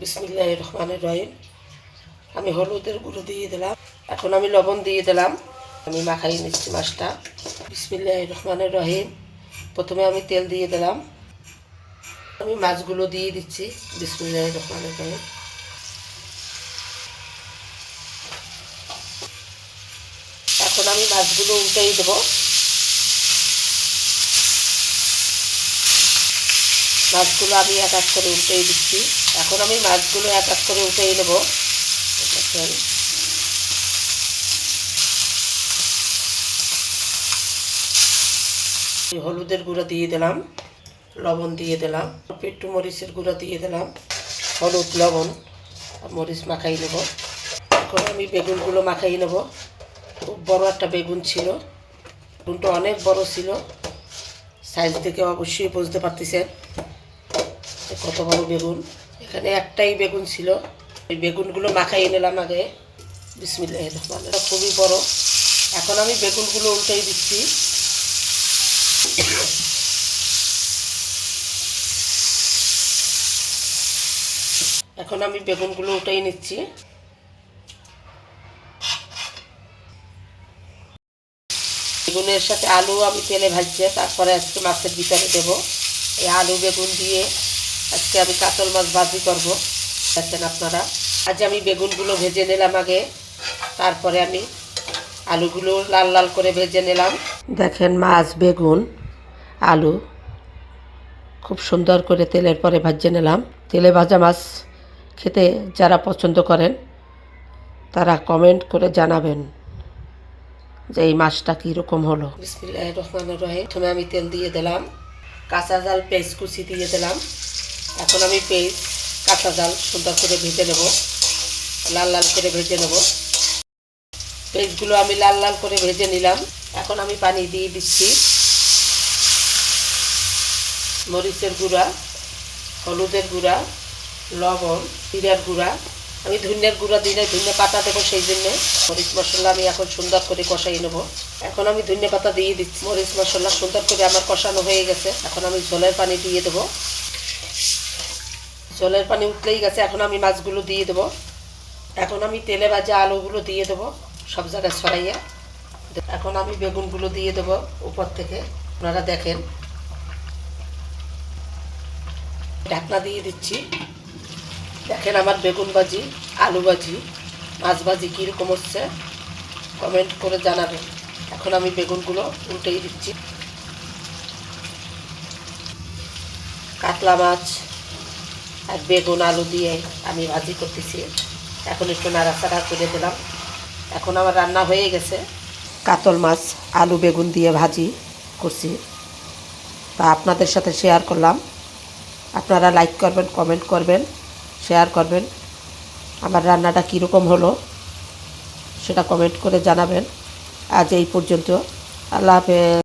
বিসমিল্লাহ রহমানের রহিম। আমি হলুদের গুঁড়ো দিয়ে দিলাম। এখন আমি লবণ দিয়ে দিলাম। আমি মাখাই নিচ্ছি মাছটা। বিসমিল্লাহ রহমানের রহিম। প্রথমে আমি তেল দিয়ে দিলাম। আমি মাছগুলো দিয়ে দিচ্ছি। বিসমিল্লাহ রহমানের রহিম। এখন আমি মাছগুলো উল্টেই দেবো। মাছগুলো আমি এক এক করে উল্টেই দিচ্ছি। এখন আমি মাছগুলো এক এক করে উল্টেই নেব। হলুদের গুঁড়ো দিয়ে দিলাম, লবণ দিয়ে দিলাম পেট্টু মরিচের গুঁড়ো দিয়ে দিলাম, হলুদ, লবণ মরিচ মাখাই নেব। এখন আমি বেগুনগুলো মাখাই নেব। খুব বড় একটা বেগুন ছিল। বেগুনটা অনেক বড় ছিল। সাইজ দেখে অবশ্যই বুঝতে পারতেছেন কত বড় বেগুন। এখানে একটাই বেগুন ছিল। ওই বেগুনগুলো মাখাই নিলাম আগে। বিসমিল্লাহ খুবই বড়। এখন আমি বেগুনগুলো উল্টাই দিচ্ছি। এখন আমি বেগুনগুলো উল্টাই নিচ্ছি। বেগুনের সাথে আলু আমি তেলে ভাজছি। তারপরে আজকে মাছের ভিতরে দেবো। এই আলু বেগুন দিয়ে আজকে আমি কাতল মাছ ভাজি করব। দেখছেন আপনারা। আজ আমি বেগুনগুলো ভেজে নিলাম আগে। তারপরে আমি আলুগুলো লাল লাল করে ভেজে নিলাম। দেখেন মাছ, বেগুন, আলু। খুব সুন্দর করে তেলের পরে ভাজে নিলাম। তেলে ভাজা মাছ খেতে যারা পছন্দ করেন, তারা কমেন্ট করে জানাবেন যে এই মাছটা কীরকম হলো। বিসমিল্লাহ রহমান রহে প্রথমে আমি তেল দিয়ে দিলাম। কাঁচা জাল পেঁয়াজ কুচি দিয়ে দিলাম। এখন আমি পেঁয়াজ, কাঁচা জাল সুন্দর করে ভেজে নেব। লাল লাল করে ভেজে নেব। পেঁয়াজগুলো আমি লাল লাল করে ভেজে নিলাম। এখন আমি পানি দিয়ে দিচ্ছি। মরিচের গুঁড়া, হলুদের গুঁড়া, লবণ, জিরার গুঁড়া। আমি ধনিয়ার গুঁড়া দিই না পাতা দেবো সেই জন্যে। মরিচ মশলা আমি এখন সুন্দর করে কষাই নেব। এখন আমি ধনিয়া পাতা দিয়ে দিচ্ছি। মরিচ মশলা সুন্দর করে আমার কষানো হয়ে গেছে। এখন আমি ঝোলের পানি দিয়ে দেবো। ঝোলের পানি উঠলেই গেছে, এখন আমি মাছগুলো দিয়ে দেবো। এখন আমি তেলে ভাজা আলুগুলো দিয়ে দেবো, সব জায়গায় ছড়াইয়া। এখন আমি বেগুনগুলো দিয়ে দেবো উপর থেকে, আপনারা দেখেন। ঢাকনা দিয়ে দিচ্ছি। দেখেন আমার বেগুন ভাজি, আলু ভাজি, মাছ ভাজি কীরকম হচ্ছে, কমেন্ট করে জানাবেন। এখন আমি বেগুনগুলো উল্টেই দিচ্ছি। কাতলা মাছ আর বেগুন, আলু দিয়ে আমি ভাজি করতেছি। এখন একটু নাড়াচাড়া করে দিলাম। এখন আমার রান্না হয়ে গেছে। কাতল মাছ, আলু, বেগুন দিয়ে ভাজি করছি। তা আপনাদের সাথে শেয়ার করলাম। আপনারা লাইক করবেন কমেন্ট করবেন শেয়ার করবেন। আমার রান্নাটা কীরকম হলো সেটা কমেন্ট করে জানাবেন। আজ এই পর্যন্ত। আল্লাহ হাফেজ।